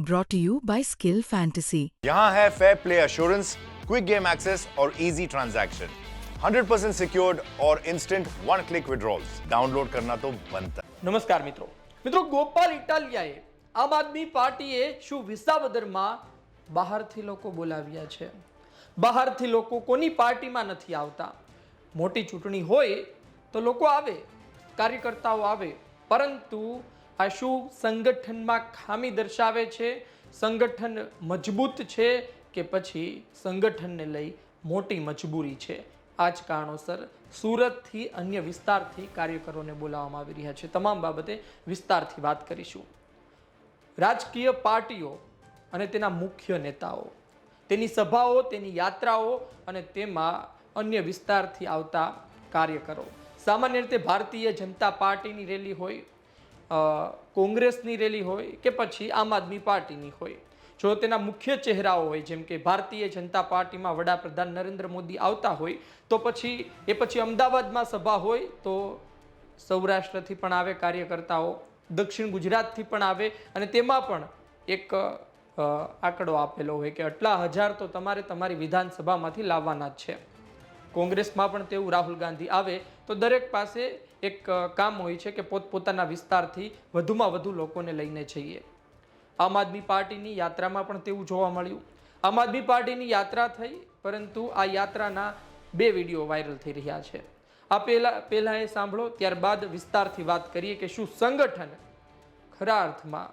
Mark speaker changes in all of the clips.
Speaker 1: brought to you by Skill Fantasy.
Speaker 2: यहाँ है fair play assurance quick game access और easy transaction 100% secured और instant one click withdrawals download करना तो बनता है
Speaker 3: નમસ્કાર મિત્રો મિત્રો ગોપાલ ઇટાલિયાએ આમ આદમી પાર્ટીએ શું વિસાવદરમાં બહારથી લોકો બોલાવ્યા છે બહારથી લોકો કોની પાર્ટીમાં નથી આવતા મોટી ચૂંટણી હોય તો લોકો આવે કાર્યકર્તાઓ આવે પરંતુ આ શું સંગઠનમાં ખામી દર્શાવે છે, સંગઠન મજબૂત છે કે પછી સંગઠનને લઈ મોટી મજબૂરી છે? આ જ કારણોસર સુરતથી અન્ય વિસ્તારથી કાર્યકરોને બોલાવવામાં આવી રહ્યા છે. તમામ બાબતે વિસ્તારથી વાત કરીશું. રાજકીય પાર્ટીઓ અને તેના મુખ્ય નેતાઓ, તેની સભાઓ, તેની યાત્રાઓ અને તેમાં અન્ય વિસ્તારથી આવતા કાર્યકરો. સામાન્ય રીતે ભારતીય જનતા પાર્ટીની રેલી હોય કોંગ્રેસની રેલી હોય કે પછી આમ આદમી પાર્ટીની હોય. જો તેના મુખ્ય ચહેરાઓ હોય, જેમ કે ભારતીય જનતા પાર્ટીમાં વડાપ્રધાન નરેન્દ્ર મોદી આવતા હોય, તો પછી, એ પછી અમદાવાદમાં સભા હોય, તો સૌરાષ્ટ્રથી પણ આવે કાર્યકર્તાઓ, દક્ષિણ ગુજરાતથી પણ આવે, અને તેમાં પણ એક આંકડો આપેલો હોય કે આટલા હજાર તો તમારે તમારી વિધાનસભામાંથી લાવવાના જ છે. કોંગ્રેસમાં પણ તેવું રાહુલ ગાંધી આવે, તો દરેક પાસે એક કામ હોય છે કે પોતપોતાના વિસ્તારથી વધુમાં વધુ લોકોને લઈને જઈએ. આમ આદમી પાર્ટીની યાત્રામાં પણ તેવું જોવા મળ્યું. આમ આદમી પાર્ટીની યાત્રા થઈ, પરંતુ આ યાત્રાના બે વીડિયો વાયરલ થઈ રહ્યા છે. આ પહેલા, પહેલાં એ સાંભળો, ત્યારબાદ વિસ્તારથી વાત કરીએ કે શું સંગઠન ખરા અર્થમાં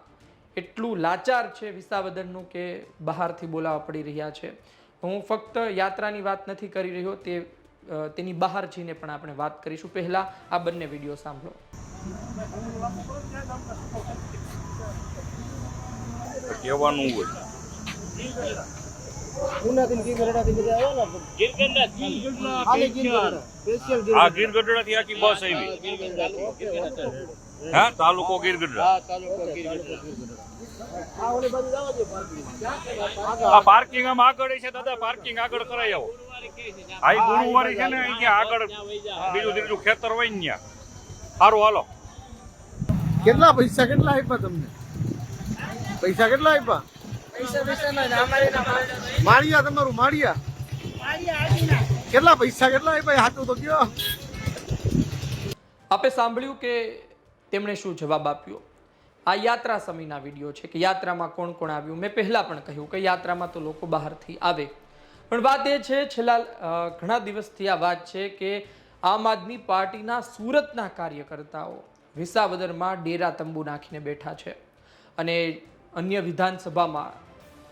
Speaker 3: એટલું લાચાર છે વિસાવદરનું કે બહારથી બોલાવવા પડી રહ્યા છે. હું ફક્ત યાત્રાની વાત નથી કરી રહ્યો, તે તેની બહાર જઈને પણ આપણે વાત કરીશું. પહેલા આ બંને વીડિયો સાંભળો.
Speaker 4: કહેવાનું હોય. આ ગીર ગઢડાથી આખી બસ આવી. હા તાલુકો ગીર ગઢડા. આ પાર્કિંગ આમ આગળ છે દાદા. પાર્કિંગ આગળ કરાઈ આવો. આ ગુરુવારી છે ને અહીંયા આગળ બીજું ત્રીજું ખેતર હોય ને ત્યાં. સારું હાલો.
Speaker 5: કેટલા પૈસા કેટલા આપ્યા તમને? પૈસા કેટલા આપ્યા? માળિયા તમારું માળિયા? કેટલા પૈસા કેટલા? ભાઈ હાથું તો કયો.
Speaker 3: આપે સાંભળ્યું કે તેમણે શું જવાબ આપ્યો? આ યાત્રા સમયના વીડિયો છે કે યાત્રામાં કોણ કોણ આવ્યું? મેં પહેલાં પણ કહ્યું કે યાત્રામાં તો લોકો બહારથી આવે. પણ વાત એ છે છેલ્લા ઘણા દિવસથી આ વાત છે કે આમ આદમી પાર્ટીના સુરતના કાર્યકર્તાઓ વિસાવદરમાં ડેરા તંબુ નાખીને બેઠા છે. અને અન્ય વિધાનસભામાં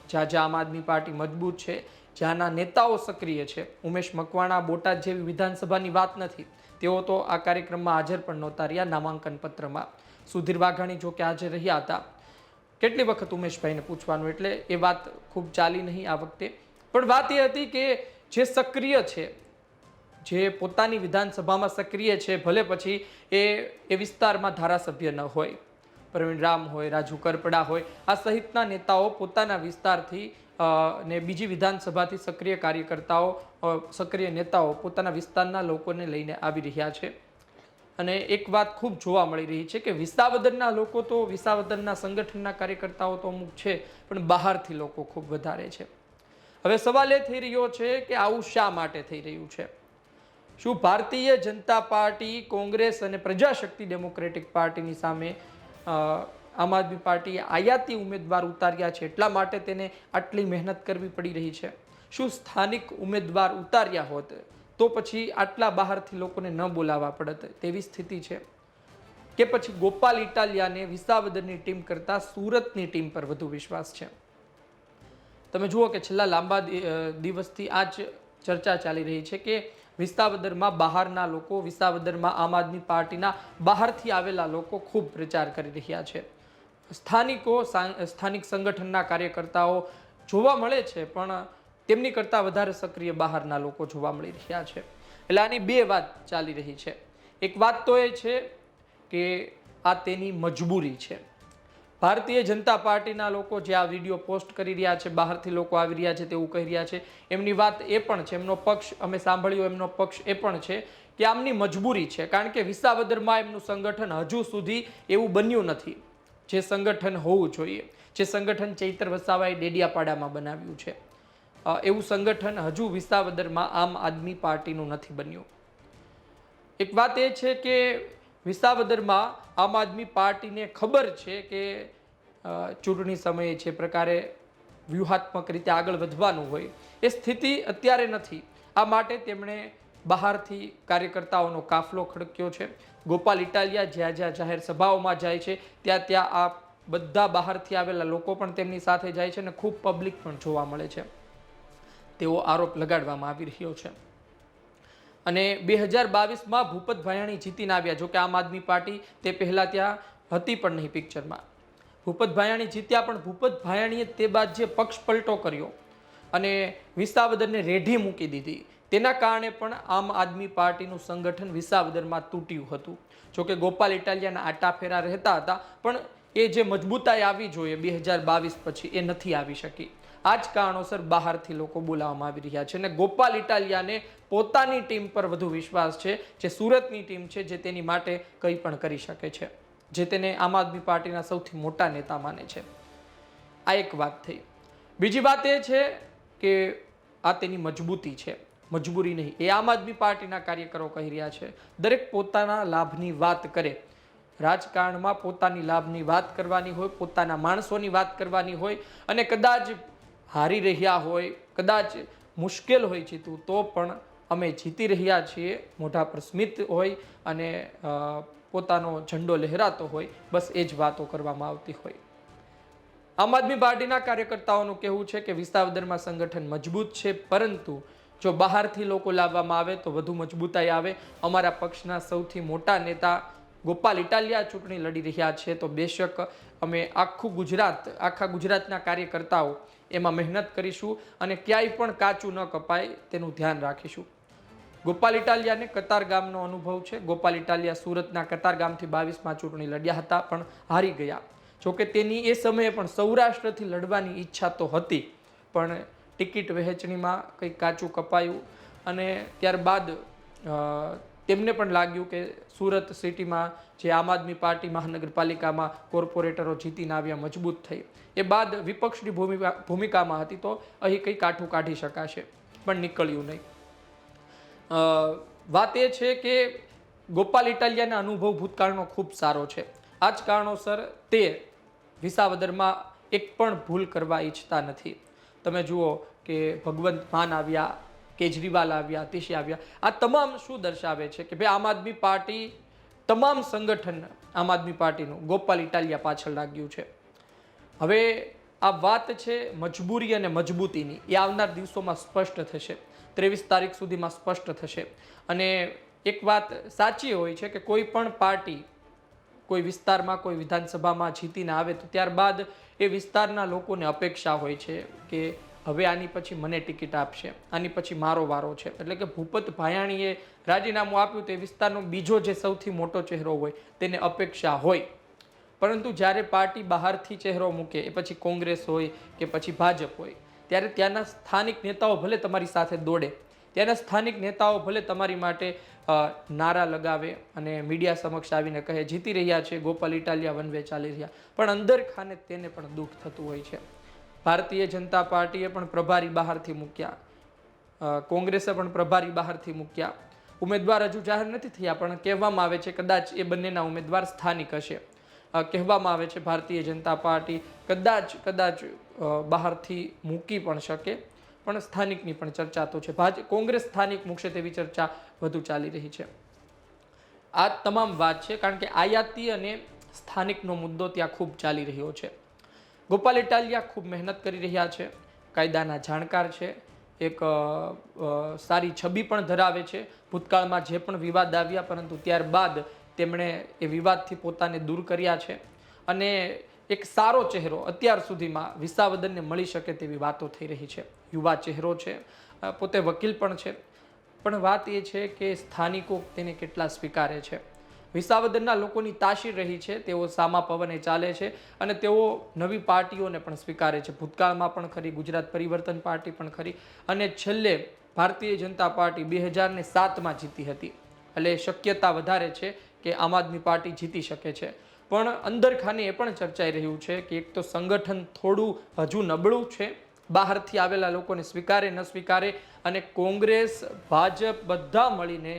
Speaker 3: જ્યાં જ્યાં આમ આદમી પાર્ટી મજબૂત છે, જ્યાંના નેતાઓ સક્રિય છે. ઉમેશ મકવાણા બોટાદ જેવી વિધાનસભાની વાત નથી. તેઓ તો આ કાર્યક્રમમાં હાજર પણ નહોતા રહ્યા નામાંકન પત્રમાં. સુધીર વાઘાણી જોકે હાજર રહ્યા હતા. કેટલી વખત ઉમેશભાઈને પૂછવાનું એટલે એ વાત ખૂબ ચાલી નહીં આ વખતે. પણ વાત એ હતી કે જે સક્રિય છે, જે પોતાની વિધાનસભામાં સક્રિય છે, ભલે પછી એ એ વિસ્તારમાં ધારાસભ્ય ન હોય. પ્રવીણ રામ હોય, રાજુ કરપડા હોય, આ સહિતના નેતાઓ પોતાના વિસ્તારથી ને બીજી વિધાનસભાથી સક્રિય કાર્યકર્તાઓ સક્રિય નેતાઓ પોતાના વિસ્તારના લોકોને લઈને આવી રહ્યા છે. અને એક વાત ખૂબ જોવા મળી રહી છે કે વિસાવદરના લોકો તો, વિસાવદરના સંગઠનના કાર્યકર્તાઓ તો અમુક છે, પણ બહારથી લોકો ખૂબ વધારે છે. હવે સવાલ એ થઈ રહ્યો છે કે આવું શા માટે થઈ રહ્યું છે? શું ભારતીય જનતા પાર્ટી, કોંગ્રેસ અને પ્રજાશક્તિ ડેમોક્રેટિક પાર્ટીની સામે આમ આદમી પાર્ટીએ આયાતી ઉમેદવાર ઉતાર્યા છે એટલા માટે તેને આટલી મહેનત કરવી પડી રહી છે. શું સ્થાનિક ઉમેદવાર ઉતાર્યા હોત તો પછી આટલા બહારથી લોકોને ન બોલાવવા પડત તેવી સ્થિતિ છે? કે પછી ગોપાલ ઇટાલિયાને વિસાવદરની ટીમ કરતાં સુરતની ટીમ પર વધુ વિશ્વાસ છે? તમે જુઓ કે છેલ્લા લાંબા દિવસથી આ જ ચર્ચા ચાલી રહી છે કે વિસાવદરમાં બહારના લોકો, વિસાવદરમાં આમ આદમી પાર્ટીના બહારથી આવેલા લોકો ખૂબ પ્રચાર કરી રહ્યા છે. સ્થાનિકો સ્થાનિક સંગઠનના કાર્યકર્તાઓ જોવા મળે છે, પણ તેમની કરતાં વધારે સક્રિય બહારના લોકો જોવા મળી રહ્યા છે. એટલે આની બે વાત ચાલી રહી છે. એક વાત તો એ છે કે આ તેની મજબૂરી છે. ભારતીય જનતા પાર્ટીના લોકો જે આ વીડિયો પોસ્ટ કરી રહ્યા છે, બહારથી લોકો આવી રહ્યા છે તેવું કહી રહ્યા છે. એમની વાત એ પણ છે, એમનો પક્ષ, અમે સાંભળ્યો એમનો પક્ષ એ પણ છે કે આમની મજબૂરી છે, કારણ કે વિસાવદરમાં એમનું સંગઠન હજુ સુધી એવું બન્યું નથી. જે સંગઠન હોવું જોઈએ, જે સંગઠન ચૈતર વસાવાએ ડેડિયાપાડામાં બનાવ્યું છે. એવું સંગઠન હજુ વિસાવદરમાં આમ આદમી પાર્ટીનું નથી બન્યું. એક વાત એ છે કે વિસાવદરમાં આમ આદમી પાર્ટીને ખબર છે કે ચૂંટણી સમયે જે પ્રકારે વ્યૂહાત્મક રીતે આગળ વધવાનું હોય, એ સ્થિતિ અત્યારે નથી. આ માટે તેમણે બહારથી કાર્યકર્તાઓનો કાફલો ખડક્યો છે. ગોપાલ ઇટાલિયા જ્યાં જ્યાં જાહેર સભાઓમાં જાય છે, ત્યાં ત્યાં આ બધા બહારથી આવેલા લોકો પણ તેમની સાથે જાય છે અને ખૂબ પબ્લિક પણ જોવા મળે છે. તેવો આરોપ લગાડવામાં આવી રહ્યો છે. અને બે હજાર બાવીસમાં ભૂપત ભાયાણી જીતીને આવ્યા. જોકે આમ આદમી પાર્ટી તે પહેલાં ત્યાં હતી પણ નહીં પિક્ચરમાં. ભૂપત ભાયાણી જીત્યા, પણ ભૂપત ભાયાણીએ તે બાદ જે પક્ષ પલટો કર્યો અને વિસાવદરને રેઢી મૂકી દીધી, તેના કારણે પણ આમ આદમી પાર્ટીનું સંગઠન વિસાવદરમાં તૂટ્યું હતું. જોકે ગોપાલ ઇટાલિયાના આટા ફેરા રહેતા હતા, પણ એ જે મજબૂતાઈ આવી જોઈએ બે હજાર બાવીસ પછી એ નથી આવી શકી. આ જ કારણોસર બહારથી લોકો બોલાવવામાં આવી રહ્યા છે અને ગોપાલ ઇટાલિયાને પોતાની ટીમ પર વધુ વિશ્વાસ છે, જે સુરતની ટીમ છે, જે તેની માટે કંઈ પણ કરી શકે છે, જે તેને આમ આદમી પાર્ટીના સૌથી મોટા નેતા માને છે. આ એક વાત થઈ. બીજી વાત એ છે કે આ તેની મજબૂતી છે. મજબૂરી નહીં. એ આમ આદમી પાર્ટીના કાર્યકરો કહી રહ્યા છે. દરેક પોતાના લાભની વાત કરે. રાજકારણમાં પોતાની લાભની વાત કરવાની હોય, પોતાના માણસોની વાત કરવાની હોય અને કદાચ હારી રહ્યા હોય, કદાચ મુશ્કેલ હોય જીતવું તો પણ અમે જીતી રહ્યા છીએ. મોઢા પર સ્મિત હોય અને પોતાનો ઝંડો લહેરાતો હોય, બસ એ જ વાતો કરવામાં આવતી હોય. આમ આદમી પાર્ટીના કાર્યકર્તાઓનું કહેવું છે કે વિસાવદરમાં સંગઠન મજબૂત છે, પરંતુ જો બહારથી લોકો લાવવામાં આવે તો વધુ મજબૂતાઈ આવે. અમારા પક્ષના સૌથી મોટા નેતા ગોપાલ ઇટાલિયા ચૂંટણી લડી રહ્યા છે તો બેશક અમે આખું ગુજરાત, આખા ગુજરાતના કાર્યકર્તાઓ એમાં મહેનત કરીશું અને ક્યાંય પણ કાચું ન કપાય તેનું ધ્યાન રાખીશું. ગોપાલ ઇટાલિયાને કતાર ગામનો અનુભવ છે. ગોપાલ ઇટાલિયા સુરતના કતાર ગામથી બાવીસમાં ચૂંટણી લડ્યા હતા પણ હારી ગયા. જોકે તેની એ સમયે પણ સૌરાષ્ટ્રથી લડવાની ઈચ્છા તો હતી, પણ ટિકિટ વહેંચણીમાં કંઈક કાચું કપાયું અને ત્યારબાદ તેમને પણ લાગ્યું કે સુરત સિટીમાં જે આમ આદમી પાર્ટી મહાનગરપાલિકામાં કોર્પોરેટરો જીતીને આવ્યા, મજબૂત થઈ. એ બાદ વિપક્ષની ભૂમિકા ભૂમિકામાં હતી તો અહીં કંઈ કાઠું કાઢી શકાશે, પણ નીકળ્યું નહીં. વાત એ છે કે ગોપાલ ઇટાલિયાના અનુભવ ભૂતકાળનો ખૂબ સારો છે. આ જ કારણોસર તે વિસાવદરમાં એક પણ ભૂલ કરવા ઈચ્છતા નથી. તમે જુઓ કે ભગવંત માન આવ્યા કેજરીવાલ આવ્યા તિશી આવ્યા. આ તમામ શું દર્શાવે છે કે ભાઈ આમ આદમી પાર્ટી, તમામ સંગઠન આમ આદમી પાર્ટીનું ગોપાલ ઇટાલિયા પાછળ લાગ્યું છે. હવે આ વાત છે મજબૂરી અને મજબૂતીની. એ આવનાર દિવસોમાં સ્પષ્ટ થશે. ત્રેવીસ તારીખ સુધીમાં સ્પષ્ટ થશે. અને એક વાત સાચી હોય છે કે કોઈ પણ પાર્ટી કોઈ વિસ્તારમાં, કોઈ વિધાનસભામાં જીતીને આવે તો ત્યારબાદ એ વિસ્તારના લોકોને અપેક્ષા હોય છે કે હવે આની પછી મને ટિકિટ આપશે, આની પછી મારો વારો છે. એટલે કે ભૂપત ભાયાણીએ રાજીનામું આપ્યું તે વિસ્તારનો બીજો જે સૌથી મોટો ચહેરો હોય તેને અપેક્ષા હોય. પરંતુ જ્યારે પાર્ટી બહારથી ચહેરો મૂકે, એ પછી કોંગ્રેસ હોય કે પછી ભાજપ હોય, ત્યારે ત્યાંના સ્થાનિક નેતાઓ ભલે તમારી સાથે દોડે, ત્યાંના સ્થાનિક નેતાઓ ભલે તમારી માટે નારા લગાવે અને મીડિયા સમક્ષ આવીને કહે, જીતી રહ્યા છે, ગોપાલ ઇટાલિયા વન વે ચાલી રહ્યા. પણ અંદર ખાને તેને પણ દુઃખ થતું હોય છે. ભારતીય જનતા પાર્ટીએ પણ પ્રભારી બહારથી મૂક્યા. કોંગ્રેસે પણ પ્રભારી બહારથી મૂક્યા. ઉમેદવાર હજુ જાહેર નથી થયા, પણ કહેવામાં આવે છે કદાચ એ બંનેના ઉમેદવાર સ્થાનિક હશે. કહેવામાં આવે છે ભારતીય જનતા પાર્ટી કદાચ કદાચ બહારથી મૂકી પણ શકે, પણ સ્થાનિકની પણ ચર્ચા તો છે. ભાજ, કોંગ્રેસ સ્થાનિક મૂકશે તેવી ચર્ચા વધુ ચાલી રહી છે. આ તમામ વાત છે, કારણ કે આયાતી અને સ્થાનિકનો મુદ્દો ત્યાં ખૂબ ચાલી રહ્યો છે. ગોપાલ ઇટાલિયા ખૂબ મહેનત કરી રહ્યા છે, કાયદાના જાણકાર છે, એક સારી છબી પણ ધરાવે છે, ભૂતકાળમાં જે પણ વિવાદ આવ્યા, પરંતુ ત્યારબાદ તેમણે એ વિવાદથી પોતાને દૂર કર્યા છે અને એક સારો ચહેરો અત્યાર સુધીમાં વિસાવદનને મળી શકે તેવી વાતો થઈ રહી છે. યુવા ચહેરો છે પોતે વકીલ પણ છે, પણ વાત એ છે કે સ્થાનિકો તેને કેટલા સ્વીકારે છે. વિસાવદરના લોકોની તાસીર રહી છે, તેઓ સામા પવને ચાલે છે અને તેઓ નવી પાર્ટીઓને પણ સ્વીકારે છે. ભૂતકાળમાં પણ ખરી, ગુજરાત પરિવર્તન પાર્ટી પણ ખરી અને છેલ્લે ભારતીય જનતા પાર્ટી બે હજારને સાતમાં જીતી હતી. એટલે શક્યતા વધારે છે કે આમ આદમી પાર્ટી જીતી શકે છે. પણ અંદરખાને એ પણ ચર્ચાઈ રહ્યું છે કે એક તો સંગઠન થોડું હજુ નબળું છે, બહારથી આવેલા લોકોને સ્વીકારે, ન સ્વીકારે અને કોંગ્રેસ, ભાજપ બધા મળીને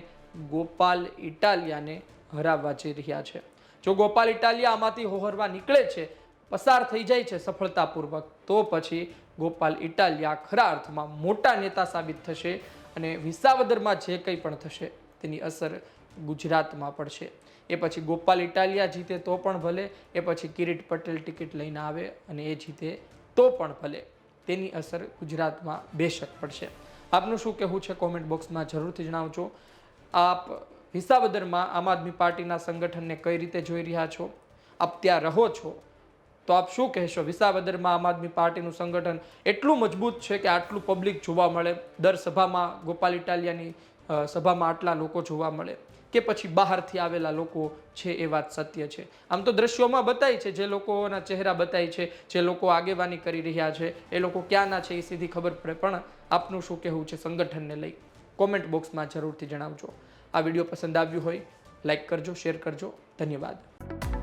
Speaker 3: ગોપાલ ઇટાલિયાને હરાવવા જઈ રહ્યા છે. જો ગોપાલ ઇટાલિયા આમાંથી હોહરવા નીકળે છે, પસાર થઈ જાય છે સફળતાપૂર્વક, તો પછી ગોપાલ ઇટાલિયા ખરા અર્થમાં મોટા નેતા સાબિત થશે અને વિસાવદરમાં જે કંઈ પણ થશે, તેની અસર ગુજરાતમાં પડશે. એ પછી ગોપાલ ઇટાલિયા જીતે તો પણ ભલે, એ પછી કિરીટ પટેલ ટિકિટ લઈને આવે અને એ જીતે તો પણ ભલે, તેની અસર ગુજરાતમાં બેશક પડશે. આપનું શું કહેવું છે? કોમેન્ટ બોક્સમાં જરૂરથી જણાવજો. આપ વિસાવદરમાં આમ આદમી પાર્ટીના સંગઠનને કઈ રીતે જોઈ રહ્યા છો? આપ ત્યાં રહો છો? તો આપ શું કહેશો? વિસાવદરમાં આમ આદમી પાર્ટીનું સંગઠન એટલું મજબૂત છે કે આટલું પબ્લિક જોવા મળે. દર સભામાં ગોપાલ ઇટાલિયાની સભામાં આટલા લોકો જોવા મળે કે પછી બહારથી આવેલા લોકો છે એ વાત સત્ય છે. આમ તો દ્રશ્યોમાં બતાય છે, જે લોકોના ચહેરા બતાય છે, જે લોકો આગેવાની કરી રહ્યા છે, એ લોકો ક્યાંના છે એ સીધી ખબર પડે. પણ આપનું શું કહેવું છે સંગઠનને લઈ? કોમેન્ટ બોક્સમાં જરૂરથી જણાવજો. આ વીડિયો પસંદ આવ્યું હોય લાઇક કરજો શેર કરજો. ધન્યવાદ.